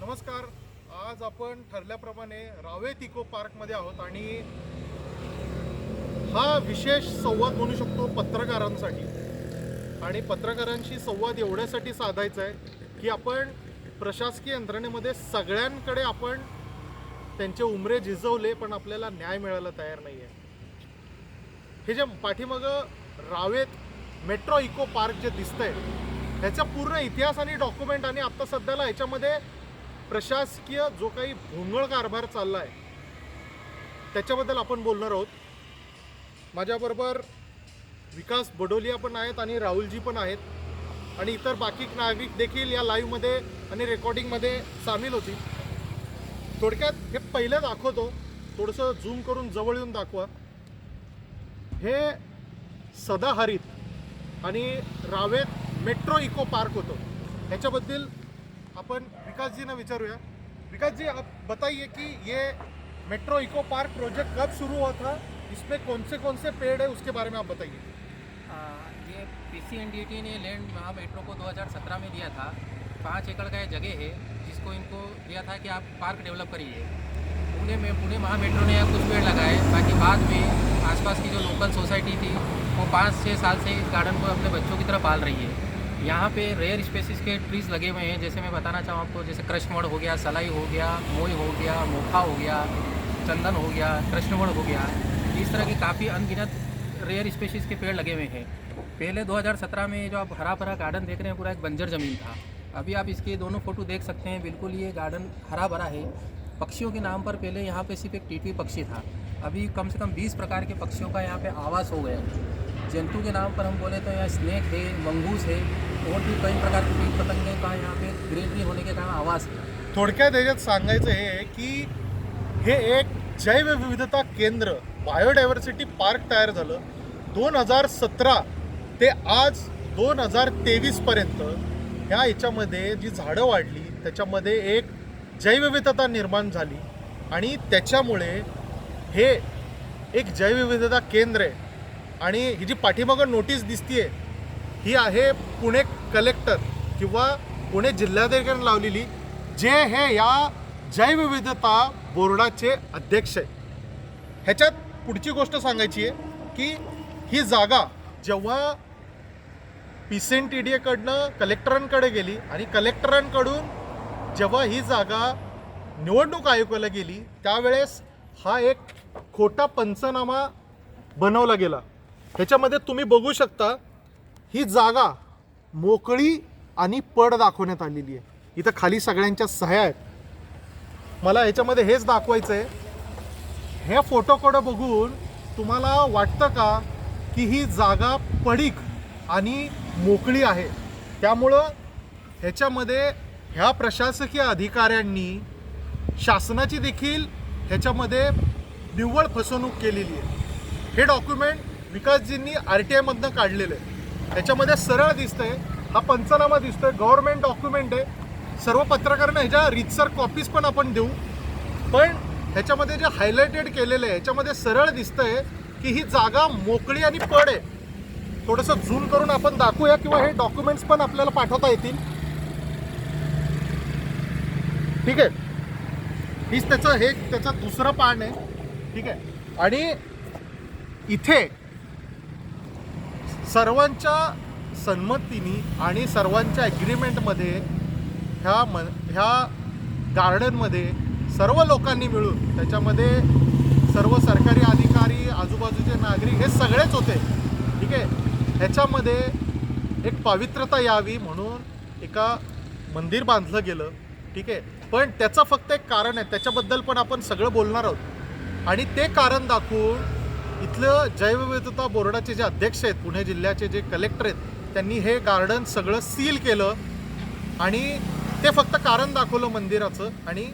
नमस्कार. आज आपण ठरल्याप्रमाणे रावेत इको पार्कमध्ये आहोत आणि हा विशेष संवाद म्हणू शकतो पत्रकारांसाठी. आणि पत्रकारांशी संवाद एवढ्यासाठी साधायचा आहे की आपण प्रशासकीय यंत्रणेमध्ये सगळ्यांकडे आपण त्यांचे उमरे झिजवले पण आपल्याला न्याय मिळायला तयार नाही आहे हे जे पाठीमागं रावेत मेट्रो इको पार्क जे दिसतंय ह्याचा पूर्ण इतिहास आणि डॉक्युमेंट आणि आत्ता सध्याला ह्याच्यामध्ये प्रशासकीय जो काही भोंगळ कारभार चालला आहे त्याच्याबद्दल आपण बोलणार आहोत. माझ्याबरोबर विकास बडोलिया पण आहेत आणि राहुलजी पण आहेत. आणि इतर बाकी नागरिक देखील या लाईव्हमध्ये आणि रेकॉर्डिंगमध्ये सामील होती थोडक्यात हे पहिलं दाखवतो. थोडंसं झूम करून जवळ येऊन दाखवा. हे सदाहरित आणि रावेत मेट्रो इको पार्क होतं. ह्याच्याबद्दल आपण विकास जी ने विचारूया. विकास जी आप बताइए कि ये मेट्रो इको पार्क प्रोजेक्ट कब शुरू हुआ था? इसमें कौन से कौन से पेड़ है? उसके बारे में आप बताइए. ये पीसीएनडीटी ने लैंड महा मेट्रो को 2017 में दिया था. पाँच एकड़ का ये जगह है, जिसको इनको दिया था कि आप पार्क डेवलप करिए. पुणे में, पुणे महा मेट्रो ने कुछ पेड़ लगाए बाकी बाद में आसपास की जो लोकल सोसाइटी थी, वो पाँच छः साल से गार्डन को अपने बच्चों की तरह पाल रही है. यहाँ पे रेयर स्पेसिस के ट्रीज लगे हुए हैं। जैसे मैं बताना चाहूँ आपको, जैसे कृष्णवड़ हो गया, सलाई हो गया, मोई हो गया, मोखा हो गया, चंदन हो गया कृष्णवड़ हो गया। इस तरह की काफ़ी अनगिनत रेयर स्पेसिस के पेड़ लगे हुए हैं। पहले 2017 में जो आप हरा भरा गार्डन देख रहे हैं, पूरा एक बंजर ज़मीन था। अभी आप इसके दोनों फ़ोटो देख सकते हैं। बिल्कुल ये गार्डन हरा भरा है। पक्षियों के नाम पर पहले यहाँ पे सिर्फ़ एक टीटवी पक्षी था। अभी कम से कम 20 प्रकार के पक्षियों का यहाँ पे आवास हो गया जंतु के नाम पर हम बोले तो यहाँ स्नेक है मंगूस है और भी कई प्रकार के कीट पतंगे का यहाँ पे ग्रीनरी होने के कारण आवाज। थोडक्यात याच्यात सांगायचं हे आहे की हे एक जैवविविधता केंद्र बायोडायव्हर्सिटी पार्क तयार झालं. दोन हजार सतरा ते आज दोन हजार तेवीसपर्यंत ह्या याच्यामध्ये जी झाडं वाढली त्याच्यामध्ये एक जैवविविधता निर्माण झाली. आणि त्याच्यामुळे हे एक जैवविविधता केंद्र आहे. आणि ही जी पाठीमागं नोटीस दिसतीये ही आहे पुणे कलेक्टर किंवा पुणे जिल्हाधिकाऱ्यांनी लावलेली जे हे या जैवविविधता बोर्डाचे अध्यक्ष आहे ह्याच्यात पुढची गोष्ट सांगायची आहे की ही जागा जेव्हा P C N T D एकडनं कलेक्टरांकडे गेली आणि कलेक्टरांकडून जेव्हा ही जागा निवडणूक आयोगाला गेली त्यावेळेस हा एक खोटा पंचनामा बनवला गेला. ह्याच्यामध्ये तुम्ही बघू शकता ही जागा मोकळी आणि पड दाखवण्यात आलेली आहे. इथं खाली सगळ्यांच्या सह्या आहेत. मला ह्याच्यामध्ये हेच दाखवायचं आहे हे फोटोकडं बघून तुम्हाला वाटतं का की ही जागा पडीक आणि मोकळी आहे? त्यामुळं ह्याच्यामध्ये ह्या प्रशासकीय अधिकाऱ्यांनी शासनाची देखील ह्याच्यामध्ये निव्वळ फसवणूक केलेली आहे. हे डॉक्युमेंट विकासजींनी आर टी आयमधनं काढलेलं आहे. त्याच्यामध्ये सरळ दिसतंय हा पंचनामा दिसतोय गव्हर्नमेंट डॉक्युमेंट आहे. सर्व पत्रकारांना ह्याच्या रितसर कॉपीज पण आपण देऊ. पण ह्याच्यामध्ये जे हायलाइटेड केलेलं आहे ह्याच्यामध्ये सरळ दिसतंय की ही जागा मोकळी आणि पड आहे. थोडंसं झूम करून आपण दाखवूया किंवा हे डॉक्युमेंट्स पण आपल्याला पाठवता येतील. ठीक आहे? हीच त्याचं हे त्याचं दुसरं पान आहे. ठीक आहे? आणि इथे सर्वांच्या संमतीने आणि सर्वांच्या ॲग्रीमेंटमध्ये ह्या म ह्या गार्डनमध्ये सर्व लोकांनी मिळून त्याच्यामध्ये सर्व सरकारी अधिकारी आजूबाजूचे नागरिक हे सगळेच होते. ठीक आहे? ह्याच्यामध्ये एक पावित्रता यावी म्हणून एका मंदिर बांधलं गेलं. ठीक आहे? पण त्याचं फक्त एक कारण आहे. त्याच्याबद्दल पण आपण सगळं बोलणार आहोत. आणि ते कारण दाखवून इथलं जैवविविधता बोर्डाचे जे अध्यक्ष आहेत पुणे जिल्ह्याचे जे कलेक्टर आहेत त्यांनी हे गार्डन सगळं सील केलं आणि ते फक्त कारण दाखवलं मंदिराचं आणि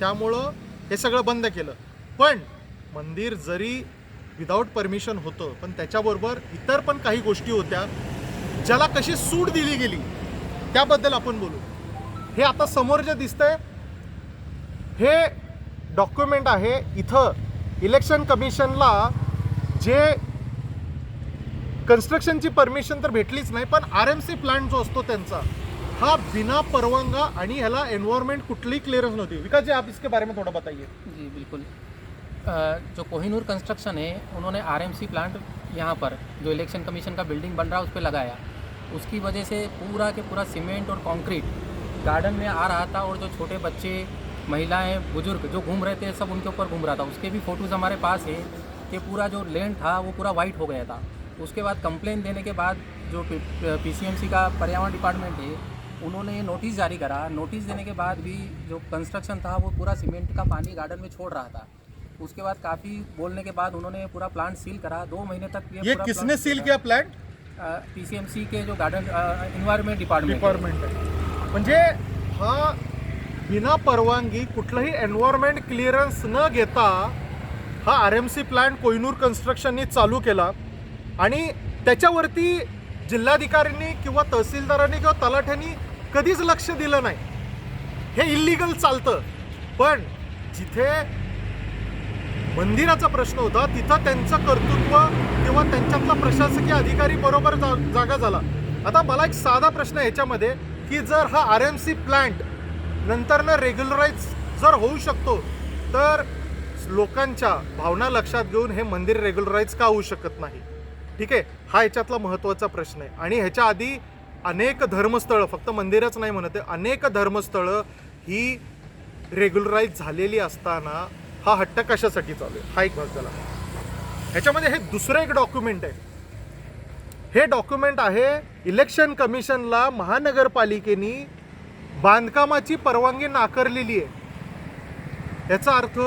त्यामुळं हे सगळं बंद केलं. पण मंदिर जरी विदाऊट परमिशन होतं पण त्याच्याबरोबर इतर पण काही गोष्टी होत्या ज्याला कशी सूट दिली गेली त्याबद्दल आपण बोलू. हे आता समोर जे दिसतंय हे डॉक्युमेंट आहे इथं. इलेक्शन कमिशनला जे कन्स्ट्रक्शनची परमिशन तर भेटलीच नाही पण आर एम सी प्लांट जो असतो त्यांचा हा बिना परवानगा आणि ह्याला एनवायरमेंट कुठलीही क्लिअरन्स नव्हती. विकास जी आप इसके बारे में थोड़ा बताइए. जी बिल्कुल. जो कोहिनूर कंस्ट्रक्शन है उन्होंने आरएमसी प्लांट यहाँ पर जो इलेक्शन कमीशन का बिल्डिंग बन रहा है उस पर लगाया। उसकी वजह से पूरा के पूरा सीमेंट और कंक्रीट गार्डन में आ रहा था और जो छोटे बच्चे महिलाएं बुजुर्ग जो घूम रहे थे सब उनके ऊपर घूम रहा था। उसके भी फ़ोटोज़ हमारे पास है। कि पूरा जो लैंड था वो पूरा वाइट हो गया था। उसके बाद कंप्लेन देने के बाद जो पीसीएमसी का पर्यावरण डिपार्टमेंट है उन्होंने ये नोटिस जारी करा। नोटिस देने के बाद भी जो कंस्ट्रक्शन था वो पूरा सीमेंट का पानी गार्डन में छोड़ रहा था। उसके बाद काफ़ी बोलने के बाद उन्होंने पूरा प्लांट सील करा। दो महीने तक ये पूरा किसने सील किया प्लांट पीसीएमसी के जो गार्डन इन्वायरमेंट डिपार्टमेंट डिपार्टमेंट आहे म्हणजे हा बिना परवानगी कुठलंही एन्व्हायरमेंट क्लिअरन्स न घेता हा R M C plant Kohinoor कन्स्ट्रक्शननी चालू केला. आणि त्याच्यावरती जिल्हाधिकाऱ्यांनी किंवा तहसीलदारांनी किंवा तलाठ्यांनी कधीच लक्ष दिलं नाही. हे इल्लिगल चालतं. पण जिथे मंदिराचा प्रश्न होता तिथं त्यांचं कर्तृत्व किंवा त्यांच्यातला प्रशासकीय अधिकारी बरोबर जा जागा झाला. आता मला एक साधा प्रश्न आहे याच्यामध्ये की जर हा आर एम सी प्लांट नंतरनं रेग्युलराईज जर होऊ शकतो तर लोकांच्या भावना लक्षात घेऊन हे मंदिर रेग्युलराईज का होऊ शकत नाही? ठीक आहे? हा याच्यातला महत्त्वाचा प्रश्न आहे. आणि ह्याच्या आधी अनेक धर्मस्थळं फक्त मंदिरच नाही म्हणत आहे अनेक धर्मस्थळं ही रेग्युलराईज झालेली असताना हा हट्ट कशासाठी चालू आहे? हा एक भाग झाला. ह्याच्यामध्ये हे दुसरं एक डॉक्युमेंट आहे. हे डॉक्युमेंट आहे इलेक्शन कमिशनला महानगरपालिकेनी बांधकामाची परवानगी नाकारलेली आहे. याचा अर्थ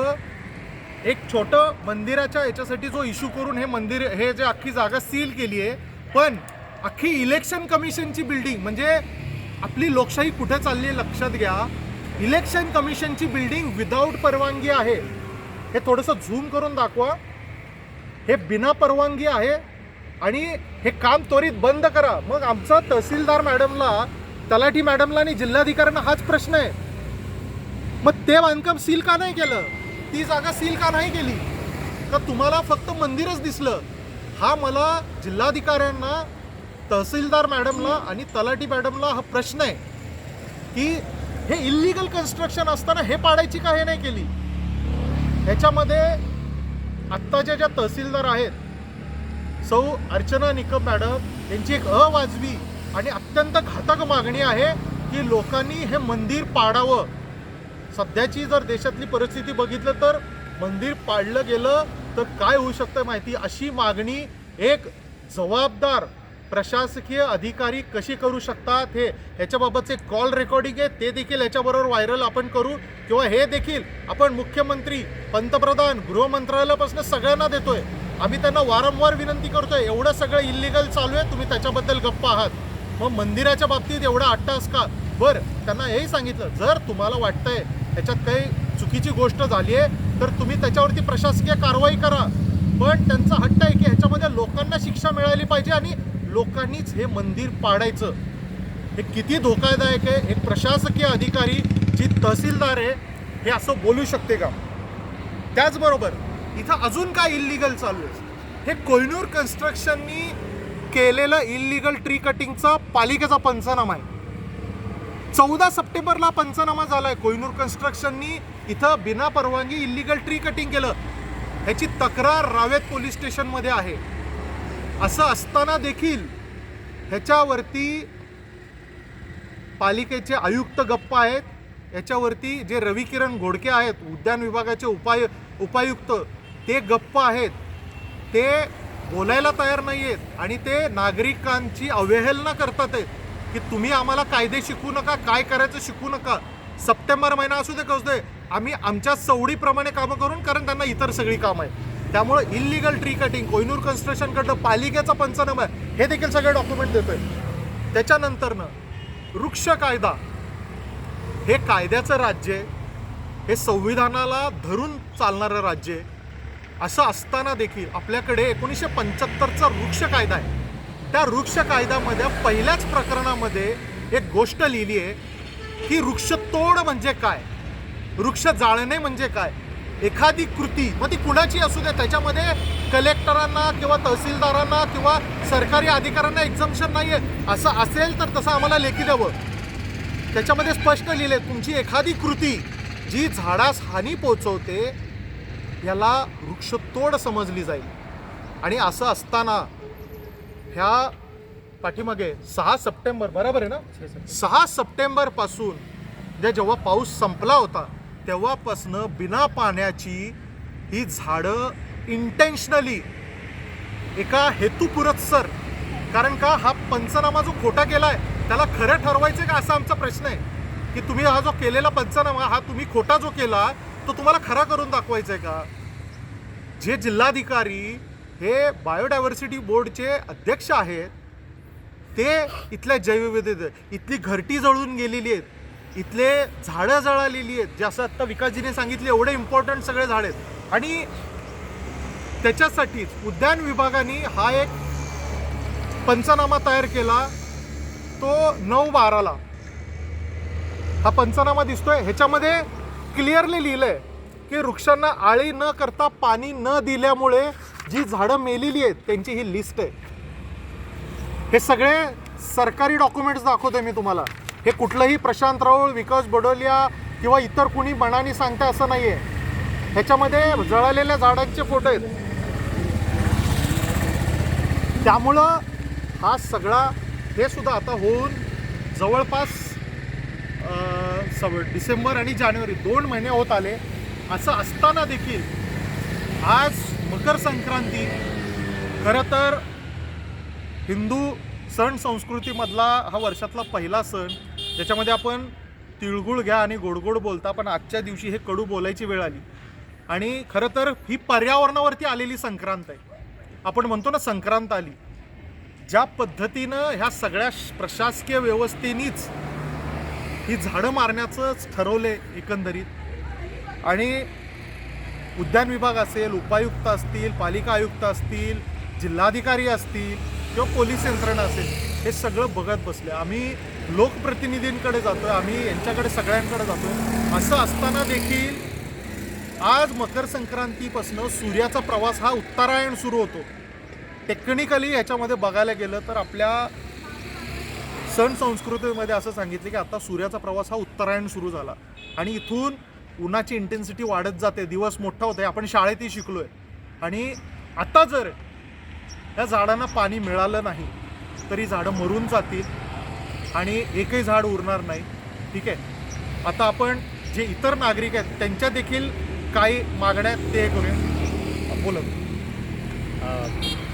एक छोटं मंदिराच्या याच्यासाठी जो इश्यू करून हे मंदिर हे जे अख्खी जागा सील केली आहे पण अख्खी इलेक्शन कमिशनची बिल्डिंग म्हणजे आपली लोकशाही कुठे चालली आहे लक्षात घ्या. इलेक्शन कमिशनची बिल्डिंग विदाऊट परवानगी आहे. हे थोडंसं झूम करून दाखवा. हे बिना परवानगी आहे आणि हे काम त्वरित बंद करा. मग आमचा तहसीलदार मॅडमला तलाठी मॅडमला आणि जिल्हाधिकाऱ्यांना हाच प्रश्न आहे. मग ते बांधकाम सील का नाही केलं? ती जागा सील का नाही केली? तर तुम्हाला फक्त मंदिरच दिसलं. हा मला जिल्हाधिकाऱ्यांना तहसीलदार मॅडमला आणि तलाठी मॅडमला हा प्रश्न आहे. की हे इल्लीगल कन्स्ट्रक्शन असताना हे पाडायची का हे नाही केली? ह्याच्यामध्ये आत्ताच्या ज्या तहसीलदार आहेत सौ अर्चना निकम मॅडम यांची एक अवाजवी आणि अत्यंत घातक मागणी आहे की लोकांनी हे मंदिर पाडावं. सध्याची जर देशातली परिस्थिती बघितलं तर मंदिर पाडलं गेलं तर काय होऊ शकतं माहिती? अशी मागणी एक जबाबदार प्रशासकीय अधिकारी कशी करू शकतात हे? ह्याच्याबाबतचे कॉल रेकॉर्डिंग आहे. ते देखील ह्याच्याबरोबर व्हायरल आपण करू. किंवा हे देखील आपण मुख्यमंत्री पंतप्रधान गृहमंत्रालयापासून सगळ्यांना देतोय. आम्ही त्यांना वारंवार विनंती करतोय. एवढं सगळं इलिगल चालू आहे. तुम्ही त्याच्याबद्दल गप्पा आहात. मग मंदिराच्या बाबतीत एवढा अट्टास का? बरं त्यांना हेही सांगितलं जर तुम्हाला वाटतंय ह्याच्यात काही चुकीची गोष्ट झाली आहे तर तुम्ही त्याच्यावरती प्रशासकीय कारवाई करा. पण त्यांचा हट्ट आहे की ह्याच्यामध्ये लोकांना शिक्षा मिळाली पाहिजे आणि लोकांनीच हे मंदिर पाडायचं. हे किती धोकादायक आहे. एक प्रशासकीय अधिकारी जी तहसीलदार आहे हे असं बोलू शकते का? त्याचबरोबर इथं अजून काय इल्लिगल चालू आहे? हे कोयनूर कन्स्ट्रक्शननी केलेलं इल्लिगल ट्री कटिंगचा पालिकेचा पंचनामा आहे. चौदा सप्टेंबरला पंचनामा झालाय. कोयनूर कन्स्ट्रक्शननी इथं बिना परवानगी इल्लिगल ट्री कटिंग केलं. ह्याची तक्रार रावेत पोलीस स्टेशनमध्ये आहे. असं असताना देखील ह्याच्यावरती पालिकेचे आयुक्त गप्प आहेत. याच्यावरती जे रविकिरण घोडके आहेत उद्यान विभागाचे उपाय उपायुक्त ते गप्प आहेत. ते बोलायला तयार नाही आहेत आणि ते नागरिकांची अवहेलना करतात आहेत. की तुम्ही आम्हाला कायदे शिकू नका काय करायचं शिकू नका. सप्टेंबर महिना असू दे कसू दे आम्ही आमच्या सवडीप्रमाणे कामं करून कारण त्यांना इतर सगळी कामं आहे त्यामुळं इल्लिगल ट्री कटिंग कोयनूर कन्स्ट्रक्शनकडनं पालिकेचा पंचनामा आहे. हे देखील सगळे डॉक्युमेंट देतोय. त्याच्यानंतरनं वृक्ष कायदा. हे कायद्याचं राज्य आहे. हे संविधानाला धरून चालणारं राज्य आहे. असं असताना देखील आपल्याकडे एकोणीसशे पंच्याहत्तरचा वृक्ष कायदा आहे. त्या वृक्ष कायद्यामध्ये पहिल्याच प्रकरणामध्ये एक गोष्ट लिहिली आहे की वृक्षतोड म्हणजे काय? वृक्ष जाळणे म्हणजे काय? एखादी कृती मग ती कुणाची असू दे त्याच्यामध्ये कलेक्टरांना किंवा तहसीलदारांना किंवा सरकारी अधिकाऱ्यांना एक्झम्शन नाही आहे असं असेल तर तसं आम्हाला लेखी द्यावं. त्याच्यामध्ये स्पष्ट लिहिले तुमची एखादी कृती जी झाडास हानी पोचवते याला वृक्षतोड समजली जाईल. आणि असं असताना ह्या पाठीमागे सहा सप्टेंबर बरोबर आहे ना? सहा सप्टेंबर. पासून जे जेव्हा पाऊस संपला होता तेव्हापासनं बिना पाण्याची ही झाडं इंटेन्शनली एका हेतुपुरस्सर कारण का हा पंचनामा जो खोटा केलाय त्याला खरं ठरवायचं का असा आमचा प्रश्न आहे? की तुम्ही हा जो केलेला पंचनामा हा तुम्ही खोटा जो केला तो तुम्हाला खरा करून दाखवायचा आहे का? जे जिल्हाधिकारी हे बायोडायव्हर्सिटी बोर्डचे अध्यक्ष आहेत. ते इथल्या जैवविविधते इथली घरटी जळून गेलेली आहेत. इथले झाडं जळालेली आहेत. जे असं आत्ता विकासजीने सांगितले एवढे इम्पॉर्टंट सगळे झाड आहेत. आणि त्याच्यासाठीच उद्यान विभागाने हा एक पंचनामा तयार केला. तो नऊ बाराला. हा पंचनामा दिसतोय. ह्याच्यामध्ये क्लिअरली लिहिलंय की वृक्षांना आळी न करता पाणी न दिल्यामुळे जी झाडं मेलेली आहेत त्यांची ही लिस्ट आहे. हे सगळे सरकारी डॉक्युमेंट्स दाखवतोय मी तुम्हाला. हे कुठलंही प्रशांत राऊळ विकास बडोलिया किंवा इतर कुणी मनाने सांगते असं नाहीये. ह्याच्यामध्ये जळालेल्या झाडांचे फोटो आहेत. त्यामुळं हा सगळा हे सुद्धा आता होऊन जवळपास सव डिसेंबर आणि जानेवारी दोन महिने होत आले. असं असताना देखील आज मकर संक्रांती. खरं तर हिंदू सण संस्कृतीमधला हा वर्षातला पहिला सण. ज्याच्यामध्ये आपण तिळगुळ घ्या आणि गोडगोड बोलता पण आजच्या दिवशी हे कडू बोलायची वेळ आली. आणि खरं तर ही पर्यावरणावरती आलेली संक्रांत आहे. आपण म्हणतो ना संक्रांत आली. ज्या पद्धतीनं ह्या सगळ्या श- प्रशासकीय व्यवस्थेनीच ही झाडं मारण्याचंच ठरवले एकंदरीत. आणि उद्यान विभाग असेल उपायुक्त असतील पालिका आयुक्त असतील जिल्हाधिकारी असतील किंवा पोलीस यंत्रणा असेल हे सगळं बघत बसले. आम्ही लोकप्रतिनिधींकडे जातोय आम्ही यांच्याकडे सगळ्यांकडे जातोय. असं असताना देखील आज मकर संक्रांतीपासून सूर्याचा प्रवास हा उत्तरायण सुरू होतो. टेक्निकली याच्यामध्ये बघायला गेलं तर आपल्या सण संस्कृतीमध्ये असं सांगितलं की आता सूर्याचा प्रवास हा उत्तरायण सुरू झाला. आणि इथून उन्हाची इंटेन्सिटी वाढत जाते दिवस मोठा होत आहे आपण शाळेतही शिकलोय. आणि आता जर या झाडांना पाणी मिळालं नाही तरी झाडं मरून जातील आणि एकही झाड उरणार नाही. ठीक आहे? आता आपण जे इतर नागरिक आहेत त्यांच्या देखील काही मागण्या आहेत ते करूया. बोला. अ,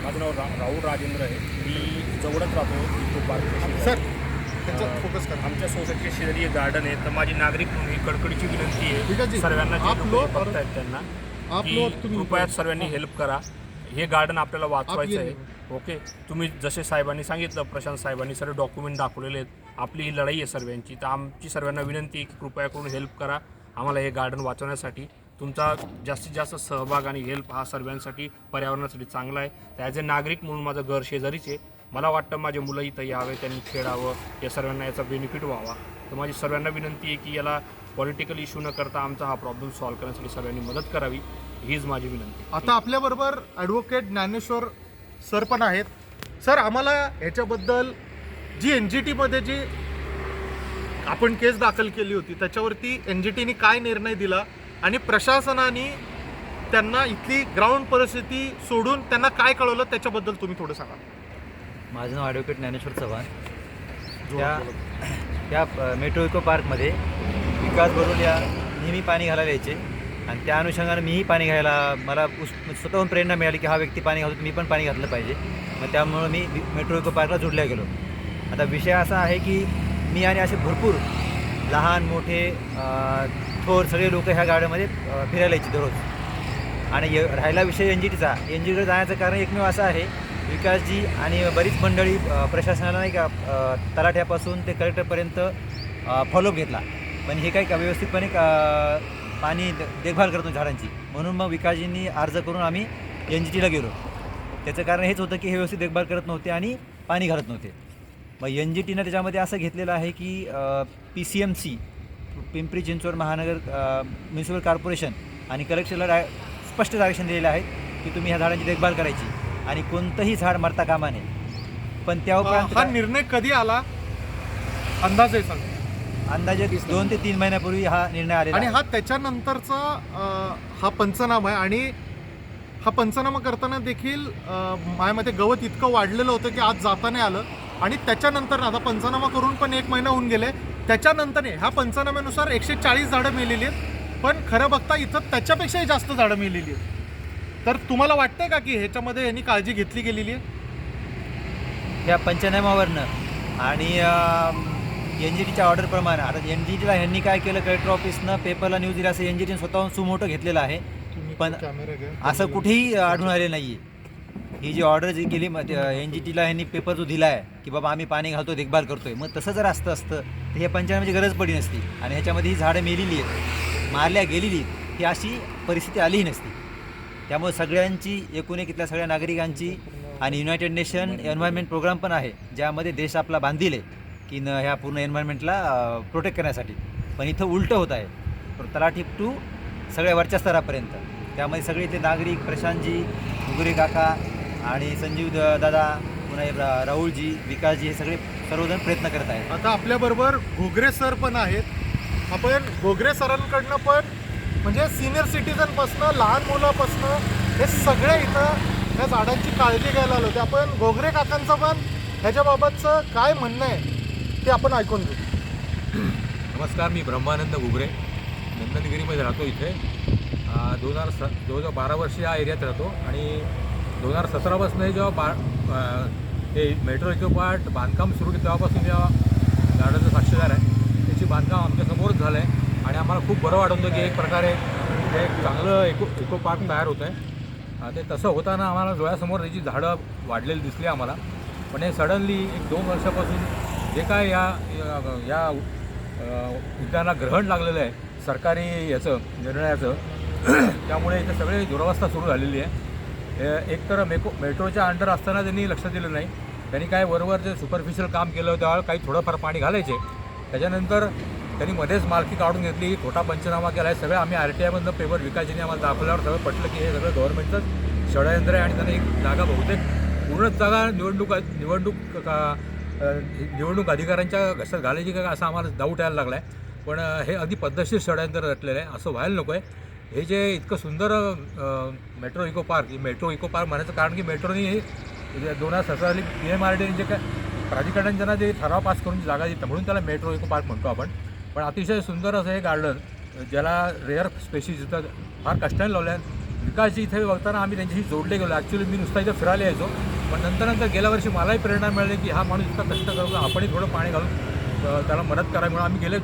माझं नाव रा राहुल राजेंद्र आहे. मी जवळच राहतो सर त्याच्यात फोकस करा. आमच्या सोसायटीच्या शेजारी एक गार्डन आहे तर माझी नागरिक म्हणून ही कडकडीची विनंती आहे. सर्वांना जे आप लोकं लोग बघतायत त्यांना आप की लोग तुम्ही कृपया सर्वांनी हेल्प करा. हे गार्डन आपल्याला वाचवायचं ये आहे. ओके तुम्ही जसे साहेबांनी सांगितलं प्रशांत साहेबांनी सर्व डॉक्युमेंट दाखवलेले आहेत. आपली ही लढाई आहे सर्वांची. तर आमची सर्वांना विनंती आहे की कृपया करून हेल्प करा आम्हाला हे गार्डन वाचवण्यासाठी. तुमचा जास्तीत जास्त सहभाग आणि हेल्प हा सर्वांसाठी पर्यावरणासाठी चांगला आहे. तर ॲज अ नागरिक म्हणून माझं घर शेजारीच आहे. मला वाटतं माझे मुलं इथं यावे त्यांनी खेळावं या सर्वांना याचा बेनिफिट व्हावा. तर माझी सर्वांना विनंती आहे की याला पॉलिटिकल इश्यू न करता आमचा हा प्रॉब्लेम सॉल्व्ह करण्यासाठी सर्वांनी मदत करावी हीच माझी विनंती आता आपल्याबरोबर ॲडव्होकेट ज्ञानेश्वर सर पण आहेत. सर आम्हाला ह्याच्याबद्दल जी एन जी टीमध्ये जी आपण केस दाखल केली होती त्याच्यावरती एन जी टीने काय निर्णय दिला आणि प्रशासनाने त्यांना इथली ग्राउंड परिस्थिती सोडून त्यांना काय कळवलं त्याच्याबद्दल तुम्ही थोडं सांगा. माझं नाव ॲडव्होकेट ज्ञानेश्वर चव्हाण. त्या त्या मेट्रो इको पार्कमध्ये विकास बरोबर या नेहमी पाणी घालायला यायचे. आणि त्या अनुषंगानं मीही पाणी घ्यायला मला उस स्वतःहून प्रेरणा मिळाली की हा व्यक्ती पाणी घालतो मी पण पाणी घातलं पाहिजे. मग त्यामुळं मी मेट्रो इको पार्कला जोडल्या गेलो. आता विषय असा आहे की मी आणि असे भरपूर लहान मोठे थोर सगळे लोक ह्या गाड्यामध्ये फिरायला यायचे दररोज. आणि य- राहिला विषय एन जी टीचा. एन जी टीकडे जाण्याचं कारण एकमेव असं आहे विकासजी आणि बरीच मंडळी प्रशासनाला नाही का तलाठ्यापासून ते कलेक्टरपर्यंत फॉलोअप घेतला. पण हे काही का व्यवस्थितपणे का पाणी देखभाल करतो झाडांची. म्हणून मग विकासजींनी अर्ज करून आम्ही एन जी टीला गेलो. त्याचं कारण हेच होतं की हे व्यवस्थित देखभाल करत नव्हते आणि पाणी घालत नव्हते. मग एन जी टीनं त्याच्यामध्ये असं घेतलेलं आहे की P C M C Pimpri Chinchwad महानगर म्युन्सिपल कॉर्पोरेशन आणि कलेक्टरला डाय स्पष्ट डायरेक्शन दिलेलं आहे की तुम्ही ह्या झाडांची देखभाल करायची. आणि कोणतंही झाड मरता कामा नये. पण त्या उपरांत हा निर्णय कधी आला? अंदाजे सांग अंदाजे दोन ते तीन महिन्यापूर्वी हा निर्णय आलेला आणि. हा त्याच्यानंतरचा हा पंचनामा आहे. आणि हा पंचनामा करताना देखील अं, माझ्या मते गवत इतकं वाढलेलं होतं की आज जाता नाही आलं. आणि त्याच्यानंतर आता पंचनामा करून पण एक महिना होऊन गेले. त्याच्यानंतर ह्या पंचनाम्यानुसार एकशे चाळीस झाडं मेलेली आहेत. पण खरं बघता इथं त्याच्यापेक्षाही जास्त झाडं मेलेली आहेत. तर तुम्हाला वाटतंय का की ह्याच्यामध्ये यांनी काळजी घेतली गेलेली आहे? या पंचनामावरनं आणि एन जी टीच्या ऑर्डरप्रमाणे आता एन जी टीला ह्यांनी काय केलं कलेक्टर ऑफिसनं पेपरला न्यूज दिला असं एन जी टीनं स्वतःहून सुमोटो घेतलेलं आहे. पण असं कुठेही आढळून आले नाही ही जी ऑर्डर जी केली एन जी टीला ह्यांनी पेपर जो दिला आहे की बाबा आम्ही पाणी घालतो देखभाल करतोय. मग तसं जर असतं असतं तर हे पंचनाम्याची गरज पडली नसती. आणि ह्याच्यामध्ये ही झाडं मेलेली आहेत मारल्या गेलेली आहेत. ही अशी परिस्थिती आलीही नसती. त्यामुळे सगळ्यांची एकूण एक इथल्या सगळ्या नागरिकांची आणि युनायटेड नेशन एन्व्हायरमेंट प्रोग्राम पण आहे ज्यामध्ये देश आपला बांधील आहे की न ह्या पूर्ण एन्व्हायरमेंटला प्रोटेक्ट करण्यासाठी. पण इथं उलटं होत आहे. तलाठी टू सगळ्या वरच्या स्तरापर्यंत. त्यामध्ये सगळे इथले नागरिक प्रशांतजी घुगरे काका आणि संजीव द- दादा पुन्हा राहुलजी विकासजी हे सगळे सर्वजण प्रयत्न करत आहेत. आता आपल्याबरोबर घोगरे सर पण आहेत. आपण घोगरे सरांकडनं पण म्हणजे सिनियर सिटीजनपासनं लहान मुलापासनं हे सगळे इथं या झाडांची काळजी घ्यायला आलो होते. आपण घोगरे काकांचं पण ह्याच्याबाबतचं काय म्हणणं आहे ते आपण ऐकून घेऊ. नमस्कार मी ब्रह्मानंद घुगरे. नंदनगिरीमध्ये राहतो इथे. दोन हजार स दोन हजार बारा वर्ष या एरियात राहतो आणि दोन हजार सतरापासून हे जेव्हा बा हे मेट्रो इको पार्ट बांधकाम सुरू केलं तेव्हापासून जेव्हा झाडाचं साक्षीदार आहे. त्याची बांधकाम आमच्यासमोरच झालं आहे आम्हाला खूप बरं वाटत होतं की एक प्रकारे हे एक चांगलं इको इको पार्क तयार होतं आहे ते तसं होताना आम्हाला डोळ्यासमोर त्याची झाडं वाढलेली दिसली आम्हाला. पण हे सडनली एक दोन वर्षापासून जे काय या या- उद्यानाला ग्रहण लागलेलं आहे सरकारी याचं निर्णयाचं त्यामुळे इथे सगळी दुरावस्था सुरू झालेली आहे. हे एक तर मेको मेट्रोच्या अंडर असताना त्यांनी लक्ष दिलं नाही. त्यांनी काय वरवर जे सुपरफिशियल काम केलं त्यावेळेला काही थोडंफार पाणी घालायचे. त्याच्यानंतर त्यांनी मध्येच मालकी काढून घेतली. खोटा पंचनामा केला आहे सगळं आम्ही आर टी आयमधनं पेपर विकासजीने आम्हाला दाखवल्यावर सगळं पटलं की हे सगळं गव्हर्नमेंटचंच षडयंत्र आहे आणि त्यांनी एक जागा बहुतेक पूर्णच जागा निवडणूक निवडणूक का निवडणूक अधिकाऱ्यांच्या घशात घालायची का असं आम्हाला डाऊट यायला लागला आहे पण हे अगदी पद्धतशीर षडयंत्र रचलेलं आहे. असं व्हायला नको आहे हे जे इतकं सुंदर metro eco park metro eco park म्हणायचं कारण की मेट्रोनी हे दोन हजार सतरा P M R D J काय प्राधिकरणाने ज्यांना जे ठराव पास करून जागा दिली म्हणून त्याला मेट्रो इको पार्क म्हणतो आपण. पण अतिशय सुंदर असं हे गार्डन ज्याला रेअर स्पेशीज इथं फार कष्टाने लावल्या आहेत. विकासजी इथे बघताना आम्ही त्यांच्याशी जोडले गेलो. ॲक्च्युली मी नुसता इथं फिरायला यायचो. पण नंतर नंतर गेल्या वर्षी मलाही प्रेरणा मिळाली की हा माणूस इतका कष्ट करतो आपणही थोडं पाणी घालून त्याला मदत करावी म्हणून आम्ही गेले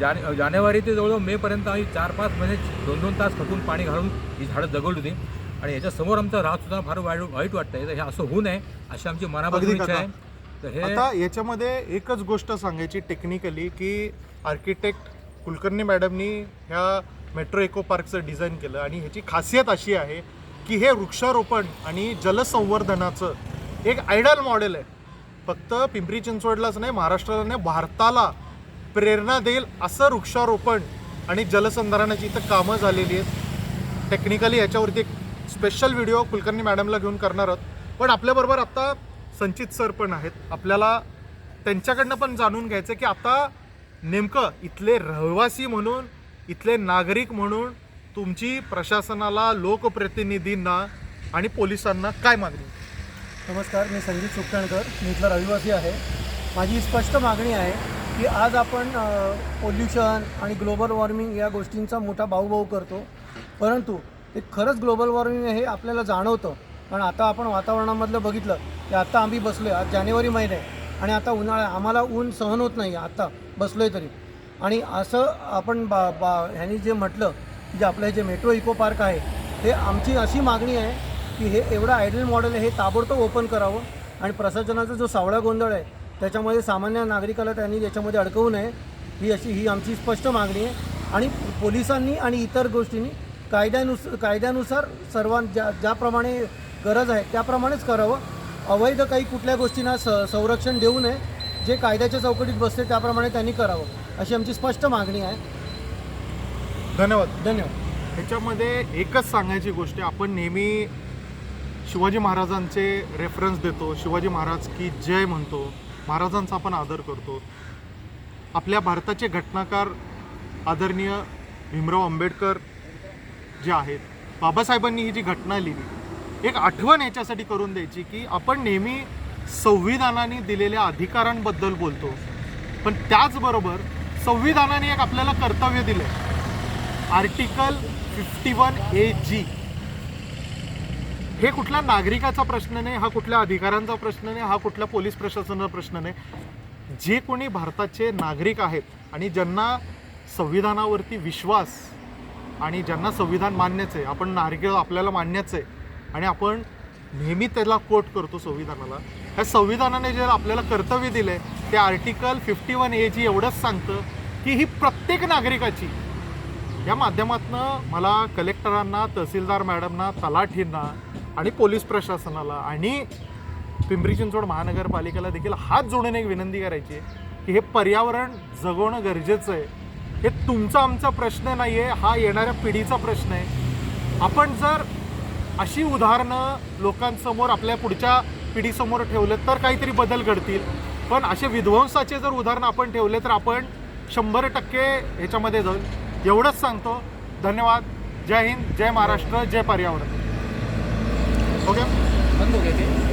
जाने जानेवारी ते जवळजवळ मेपर्यंत आम्ही चार पाच महिने दोन दोन तास खटून पाणी घालून ही झाडं जगवली होती. आणि याच्यासमोर आमचं राहत सुद्धा फार वाईट वाईट वाटतंय. तर हे असं होऊ नये अशी आमची मनापासून इच्छा. आहे. तर हे आता याच्यामध्ये एकच गोष्ट सांगायची टेक्निकली की आर्किटेक्ट कुलकर्णी मॅडमनी ह्या मेट्रो इको पार्कचं डिझाईन केलं. आणि ह्याची खासियत अशी आहे की हे वृक्षारोपण आणि जलसंवर्धनाचं एक आयडल मॉडेल आहे. फक्त पिंपरी चिंचवडलाच नाही महाराष्ट्राला नाही भारताला प्रेरणा देईल असं वृक्षारोपण आणि जलसंधारणाची इथं कामं झालेली आहेत. टेक्निकली याच्यावरती एक स्पेशल व्हिडिओ कुलकर्णी मॅडमला घेऊन करणार आहोत. पण आपल्याबरोबर आत्ता संचित सर पण आहेत. आपल्याला त्यांच्याकडनं पण जाणून घ्यायचं की आता नेमकं इथले रहिवासी म्हणून इथले नागरिक म्हणून तुमची प्रशासनाला लोकप्रतिनिधींना आणि पोलिसांना काय मागणी? नमस्कार मी संजीत सुकणकर मी इथला रहिवासी आहे. माझी स्पष्ट मागणी आहे की आज आपण पोल्युशन आणि ग्लोबल वॉर्मिंग या गोष्टींचा मोठा भाऊभाऊ करतो. परंतु ते खरंच ग्लोबल वॉर्मिंग हे आपल्याला जाणवतं. पण आता आपण वातावरणामधलं बघितलं की आता आम्ही बसलो आहे आज जानेवारी महिना आहे आणि आता उन्हाळा आहे. आम्हाला ऊन सहन होत नाही आहे आत्ता बसलो आहे तरी. आणि असं आपण बा बा ह्यांनी जे म्हटलं जे आपलं हे जे मेट्रो इको पार्क आहे हे आमची अशी मागणी आहे की हे एवढं आयडल मॉडेल आहे हे ताबडतोब ओपन करावं. आणि प्रशासनाचा जो सावळा गोंधळ आहे त्याच्यामध्ये सामान्य नागरिकाला त्यांनी याच्यामध्ये अडकवू नये ही अशी ही आमची स्पष्ट मागणी आहे. आणि पोलिसांनी आणि इतर गोष्टींनी कायद्यानुस कायद्यानुसार सर्वां ज्या ज्याप्रमाणे गरज आहे त्याप्रमाणेच करावं. अवैध काही कुठल्या गोष्टींना स संरक्षण देऊ नये. जे कायद्याच्या चौकटीत बसते त्याप्रमाणे त्यांनी करावं अशी आमची स्पष्ट मागणी आहे. धन्यवाद. धन्यवाद. ह्याच्यामध्ये एकच सांगायची गोष्ट आहे आपण नेहमी शिवाजी महाराजांचे रेफरन्स देतो शिवाजी महाराज की जय म्हणतो महाराजांचा आपण आदर करतो. आपल्या भारताचे घटनाकार आदरणीय भीमराव आंबेडकर जे आहेत बाबासाहेबांनी ही जी घटना लिहिली एक आठवण याच्यासाठी करून द्यायची की आपण नेहमी संविधानाने दिलेल्या अधिकारांबद्दल बोलतो. पण त्याचबरोबर संविधानाने एक आपल्याला कर्तव्य दिलं article fifty one A G. हे कुठल्या नागरिकाचा प्रश्न नाही हा कुठल्या अधिकारांचा प्रश्न नाही हा कुठल्या पोलीस प्रशासनाचा प्रश्न नाही. जे कोणी भारताचे नागरिक आहेत आणि ज्यांना संविधानावरती विश्वास आणि ज्यांना संविधान मान्यच आहे आपण नागरिक आपल्याला मान्यच आहे आणि आपण नेहमी त्याला कोट करतो संविधानाला ह्या संविधानाने जे आपल्याला कर्तव्य दिलं आहे ते article fifty one A G एवढंच सांगतं की ही प्रत्येक नागरिकाची या माध्यमातनं मला कलेक्टरांना तहसीलदार मॅडमना तलाठींना आणि पोलीस प्रशासनाला आणि पिंपरी चिंचवड महानगरपालिकेला देखील हात जोडून एक विनंती करायची आहे की हे पर्यावरण जगवणं गरजेचं आहे. हे तुमचा आमचा प्रश्न नाही आहे हा येणाऱ्या पिढीचा प्रश्न आहे. आपण जर अशी उदाहरणं लोकांसमोर आपल्या पुढच्या पिढीसमोर ठेवले तर काहीतरी बदल घडतील. पण असे विध्वंसाचे जर उदाहरणं आपण ठेवले तर आपण शंभर टक्के ह्याच्यामध्ये जाऊ. एवढंच सांगतो. धन्यवाद. जय हिंद जय महाराष्ट्र जय पर्यावरण. ओके? बंद हो